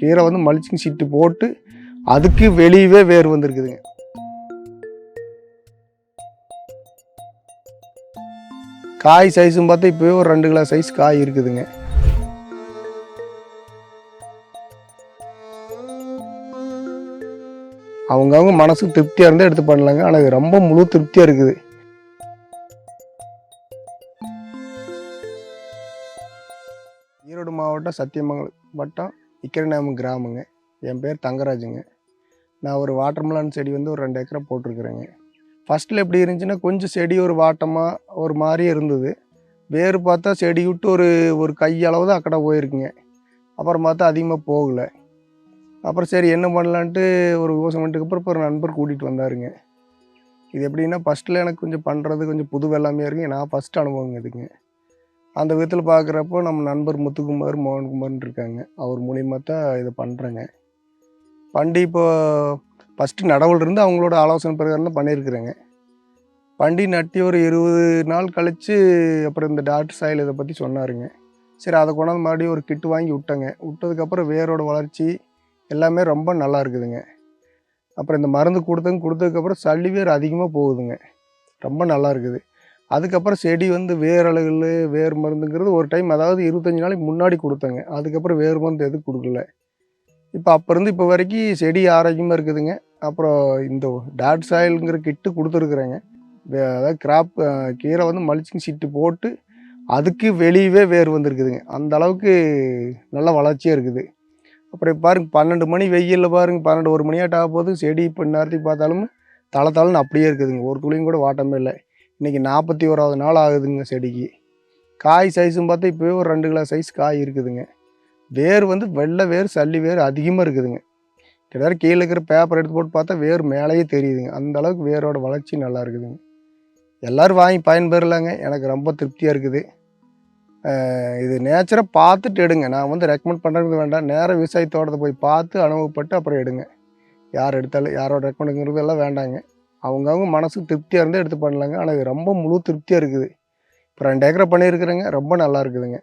கீரை வந்து மல்ச்சிங் சீட்டு போட்டு அதுக்கு வெளியவே வேர் வந்திருக்குதுங்க. காய் சைஸும் பார்த்தா இப்போவே ஒரு ரெண்டு கிலோ சைஸ் காய் இருக்குதுங்க. அவங்கவுங்க மனசுக்கு திருப்தியாக இருந்தால் எடுத்து பண்ணலாங்க. ஆனால் இது ரொம்ப முழு திருப்தியாக இருக்குது. ஈரோடு மாவட்டம் சத்தியமங்கலம் வட்டம் இக்கரநாம கிராமங்க. என் பேர் தங்கராஜுங்க. நான் ஒரு வாட்டர்மெலன் செடி வந்து ஒரு ரெண்டு ஏக்கரை போட்டிருக்கிறேங்க. ஃபஸ்ட்டில் எப்படி இருந்துச்சுன்னா கொஞ்சம் செடி ஒரு வாட்டமாக ஒரு மாதிரியே இருந்தது. வேர் பார்த்தா செடி விட்டு ஒரு ஒரு கையளவு தான் அக்கடை போயிருக்குங்க. அப்புறம் பார்த்தா அதிகமாக போகலை. அப்புறம் சரி என்ன பண்ணலான்ட்டு ஒரு யோசனை பண்ணிட்டு அப்புறம் இப்போ ஒரு நண்பர் கூட்டிகிட்டு வந்தாருங்க. இது எப்படின்னா ஃபஸ்ட்டில் எனக்கு கொஞ்சம் பண்ணுறது கொஞ்சம் புது வெள்ளாமையாக இருக்குங்க. நான் ஃபஸ்ட் அனுபவங்க இதுங்க. அந்த விதத்தில் பார்க்குறப்போ நம்ம நண்பர் முத்துக்குமார் மோகன்குமார்னு இருக்காங்க. அவர் மூலியமாக தான் இதை பண்ணுறேங்க பண்டி இப்போ ஃபஸ்ட்டு நடவுல இருந்து அவங்களோட ஆலோசனை பிரகாரம் தான் பண்ணியிருக்கிறேங்க. பண்டி நட்டி ஒரு இருபது நாள் கழித்து அப்புறம் இந்த டாக்டர் சாயில் இதை பற்றி சொன்னாருங்க. சரி அதை கொண்டாந்து மறுபடியும் ஒரு கிட்டு வாங்கி விட்டேங்க. விட்டதுக்கப்புறம் வேரோட வளர்ச்சி எல்லாமே ரொம்ப நல்லா இருக்குதுங்க. அப்புறம் இந்த மருந்து கொடுத்தங்க கொடுத்ததுக்கப்புறம் சளி வேர் அதிகமாக போகுதுங்க. ரொம்ப நல்லா இருக்குது. அதுக்கப்புறம் செடி வந்து வேர் அழுகல் வேர் மருந்துங்கிறது ஒரு டைம் அதாவது இருபத்தஞ்சி நாளைக்கு முன்னாடி கொடுத்தேங்க. அதுக்கப்புறம் வேர் மருந்து எதுவும் கொடுக்கல. இப்போ அப்போ இருந்து இப்போ வரைக்கும் செடி ஆரோக்கியமாக இருக்குதுங்க. அப்புறம் இந்த டாட் சாயிலுங்கிற கிட்டு கொடுத்துருக்குறேங்க. அதாவது கிராப் கீரை வந்து மல்ச்சிங் சீட்டு போட்டு அதுக்கு வெளியவே வேர் வந்திருக்குதுங்க. அந்த அளவுக்கு நல்ல வளர்ச்சியாக இருக்குது. அப்புறம் பாருங்கள் பன்னெண்டு மணி வெயிலில் பாருங்க பன்னெண்டு ஒரு மணியாட்ட ஆக போது செடி இப்போ நேரத்துக்கு பார்த்தாலும் தள தலைன்னு அப்படியே இருக்குதுங்க. ஒரு துளியும் கூட வாட்டமே இல்லை. இன்றைக்கி நாற்பத்தி ஓராவது நாள் ஆகுதுங்க செடிக்கு. காய் சைஸும் பார்த்தா இப்போவே ஒரு ரெண்டு கிலோ சைஸ் காய் இருக்குதுங்க. வேர் வந்து வெள்ளை வேர் சல்லி வேர் அதிகமாக இருக்குதுங்க. கிட்டத்தட்ட கீழே இருக்கிற பேப்பர் எடுத்து போட்டு பார்த்தா வேர் மேலேயே தெரியுதுங்க. அந்த அளவுக்கு வேரோட வளர்ச்சி நல்லா இருக்குதுங்க. எல்லோரும் வாங்கி பயன்பெறலாங்க. எனக்கு ரொம்ப திருப்தியாக இருக்குது. இது நேச்சராக பார்த்துட்டு எடுங்க. நான் வந்து ரெக்கமெண்ட் பண்ணுறது வேண்டாம். நேராக விவசாய தோட்டத்தை போய் பார்த்து அனுபவப்பட்டு அப்புறம் எடுங்க. யார் எடுத்தாலும் யாரோட ரெக்கமெண்டுங்கிறது எல்லாம் வேண்டாங்க. அவங்கவுங்க மனசுக்கு திருப்தியாக இருந்தால் எடுத்து பண்ணலாங்க. ஆனால் இது ரொம்ப முழு திருப்தியாக இருக்குது. இப்போ ரெண்டு ஏக்கரை பண்ணியிருக்கிறேங்க. ரொம்ப நல்லா இருக்குதுங்க.